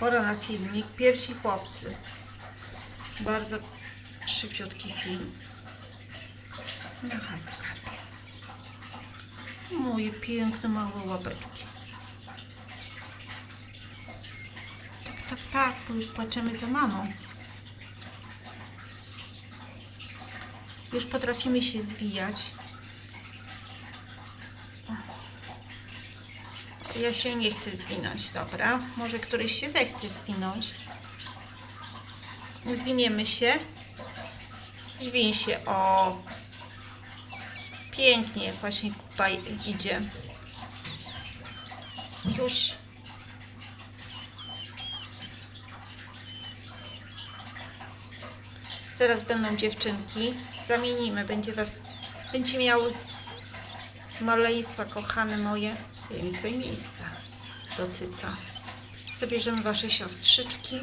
Pora na filmik. Pierwsi chłopcy. Bardzo szybciutki film. No chodź, skarbie. Moje piękne małe łapeczki. Tak, tak, tak, bo już płaczemy za mamą. Już potrafimy się zwijać. Ja się nie chcę zwinąć, dobra? Może któryś się zechce zwinąć. Zwiniemy się. Zwin się, o. Pięknie, właśnie kupa idzie. Już. Zaraz będą dziewczynki. Zamienimy, będzie was, będzie miały maleństwa, kochane moje, więcej miejsca do cyca. Zabierzemy wasze siostrzyczki.